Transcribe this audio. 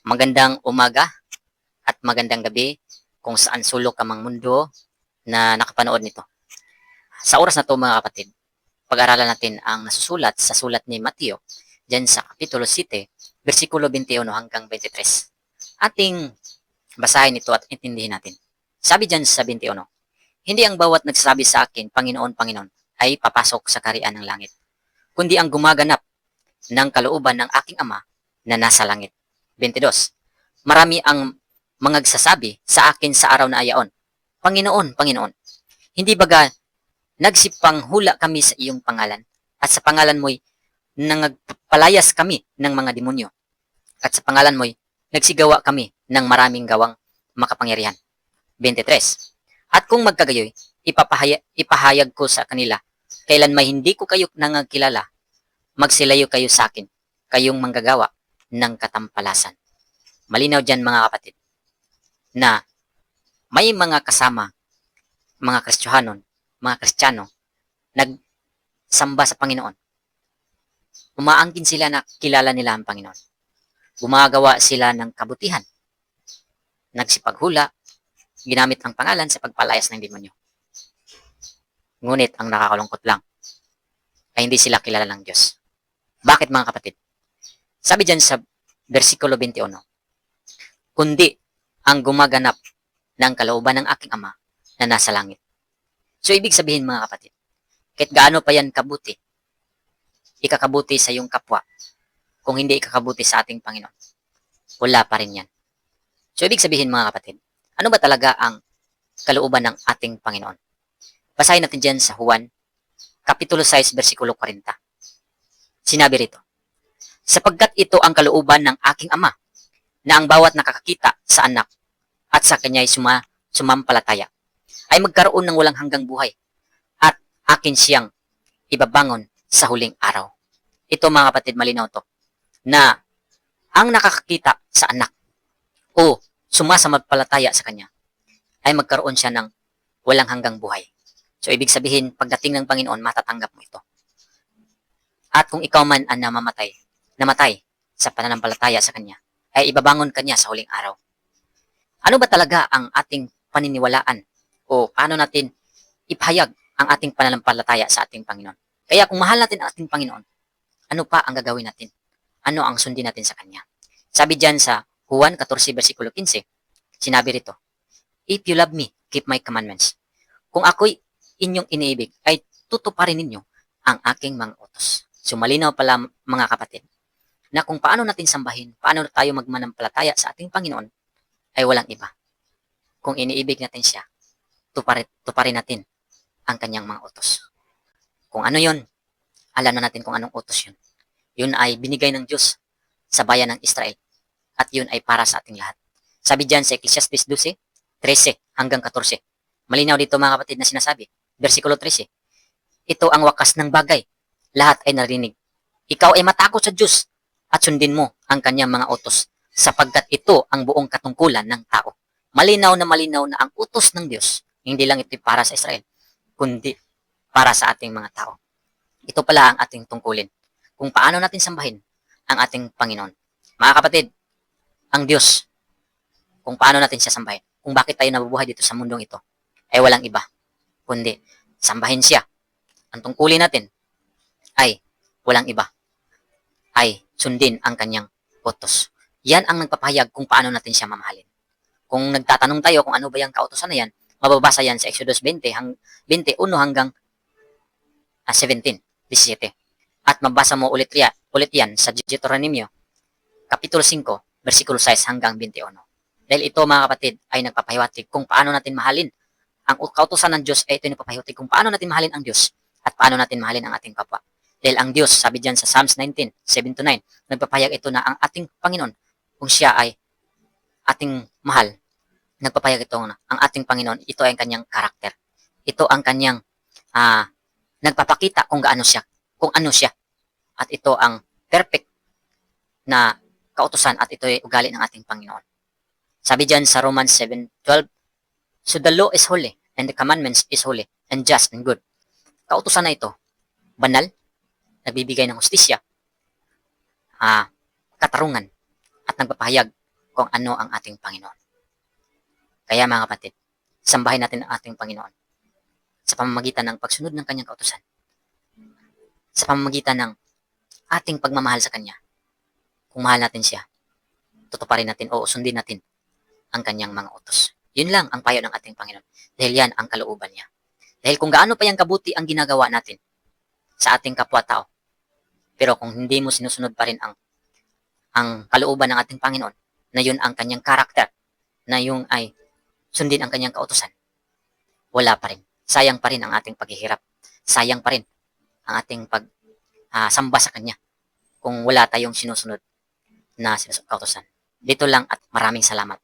Magandang umaga at magandang gabi kung saan sulok ka mang mundo na nakapanood nito. Sa oras na to mga kapatid, pag-aralan natin ang nasusulat sa sulat ni Mateo dyan sa Kapitulo 7, versikulo 21 hanggang 23. Ating basahin ito at intindihin natin. Sabi dyan sa 21, Hindi ang bawat nagsasabi sa akin, Panginoon, Panginoon, ay papasok sa karian ng langit, kundi ang gumaganap ng kalooban ng aking Ama na nasa langit. 22. Marami ang mangagsasabi sa akin sa araw na ayaon, Panginoon, Panginoon, hindi baga nagsipang hula kami sa iyong pangalan at sa pangalan mo'y nangagpalayas kami ng mga demonyo at sa pangalan mo'y nagsigawa kami ng maraming gawang makapangyarihan. 23. At kung magkagayoy, ipapahaya, ipahayag ko sa kanila, kailan may hindi ko kayo nangagkilala, magsilayo kayo sa akin, kayong manggagawa ng katampalasan. Malinaw dyan mga kapatid, na may mga kasama, mga Kristyahanon, mga Kristiyano, nagsamba sa Panginoon. Umaangkin sila na kilala nila ang Panginoon. Gumagawa sila ng kabutihan. Nagsipaghula, ginamit ang pangalan sa pagpalayas ng demonyo. Ngunit ang nakakalungkot lang ay hindi sila kilala ng Diyos. Bakit mga kapatid? Sabi dyan sa versikulo 21, kundi ang gumaganap ng kalooban ng aking ama na nasa langit. So, ibig sabihin mga kapatid, kahit gaano pa yan kabuti, ikakabuti sa iyong kapwa, kung hindi ikakabuti sa ating Panginoon, wala pa rin yan. So, ibig sabihin mga kapatid, ano ba talaga ang kalooban ng ating Panginoon? Basahin natin dyan sa Juan, Kapitulo 6, versikulo 40. Sinabi rito, sapagkat ito ang kalooban ng aking ama, na ang bawat nakakakita sa anak at sa kanya'y suma, sumampalataya, ay magkaroon ng walang hanggang buhay at akin siyang ibabangon sa huling araw. Ito mga kapatid, malinaw to, na ang nakakakita sa anak o sumasampalataya sa kanya ay magkaroon siya ng walang hanggang buhay. So, ibig sabihin, pagdating ng Panginoon, matatanggap mo ito. At kung ikaw man ang namamatay, namatay sa pananampalataya sa Kanya, ay ibabangon Kanya sa huling araw. Ano ba talaga ang ating paniniwalaan o paano natin ipahayag ang ating pananampalataya sa ating Panginoon? Kaya kung mahal natin ang ating Panginoon, ano pa ang gagawin natin? Ano ang sundin natin sa Kanya? Sabi diyan sa Juan 14 versikulo 15, sinabi rito, If you love me, keep my commandments. Kung ako'y inyong iniibig, ay tutuparin ninyo ang aking mga utos. So malinaw pala mga kapatid, na kung paano natin sambahin, paano tayo magmanampalataya sa ating Panginoon, ay walang iba. Kung iniibig natin siya, tuparin, tuparin natin ang kanyang mga utos. Kung ano yon, alam na natin kung anong utos yun. Yun ay binigay ng Diyos sa bayan ng Israel. At yun ay para sa ating lahat. Sabi diyan sa Ecclesiastes 12, 13 hanggang 14. Malinaw dito mga kapatid na sinasabi. Versikulo 13. Ito ang wakas ng bagay. Lahat ay narinig. Ikaw ay matakot sa Diyos at sundin mo ang kanyang mga utos sapagkat ito ang buong katungkulan ng tao. Malinaw na malinaw na ang utos ng Diyos, hindi lang ito para sa Israel, kundi para sa ating mga tao. Ito pala ang ating tungkulin. Kung paano natin sambahin ang ating Panginoon. Mga kapatid, ang Diyos, kung paano natin siya sambahin, kung bakit tayo nabubuhay dito sa mundong ito, ay walang iba, kundi sambahin siya. Ang tungkulin natin ay walang iba, ay sundin ang kanyang utos. Yan ang nagpapahayag kung paano natin siya mamahalin. Kung nagtatanong tayo kung ano ba yung kautosan na yan, mababasa yan sa Exodus 20, hang, 21 hanggang ah, 17, 17. At mabasa mo ulit, yan, ulit yan sa Deuteronomio, Kapitulo 5, versikulo 6 hanggang 21. Dahil ito mga kapatid ay nagpapahiwatig kung paano natin mahalin. Ang kautosan ng Diyos ay ito nagpapahiwatig kung paano natin mahalin ang Diyos at paano natin mahalin ang ating kapwa. Dahil ang Diyos, sabi diyan sa Psalms 19, 7 to 9, nagpapahayag ito na ang ating Panginoon, kung siya ay ating mahal, nagpapahayag ito na ang ating Panginoon, ito ay ang kanyang karakter. Ito ang kanyang ah, nagpapakita kung gaano siya, kung ano siya. At ito ang perfect na kautusan at ito ay ugali ng ating Panginoon. Sabi diyan sa Romans 7:12, So the law is holy, and the commandments is holy, and just and good. Kautusan na ito, banal, nagbibigay ng hustisya, ah, katarungan, at nagpapahayag kung ano ang ating Panginoon. Kaya mga kapatid, sambahin natin ang ating Panginoon sa pamamagitan ng pagsunod ng kanyang kautusan. Sa pamamagitan ng ating pagmamahal sa Kanya. Kung mahal natin siya, tutuparin natin o sundin natin ang kanyang mga utos. Yun lang ang payo ng ating Panginoon. Dahil yan ang kalooban niya. Dahil kung gaano pa yung kabuti ang ginagawa natin sa ating kapwa-tao, pero kung hindi mo sinusunod pa rin ang ang kalooban ng ating Panginoon, na yun ang kanyang karakter, na yung ay sundin ang kanyang kautusan, wala pa rin. Sayang pa rin ang ating paghihirap. Sayang pa rin ang ating pag samba sa kanya kung wala tayong sinusunod na sinusunod kautusan. Dito lang at maraming salamat.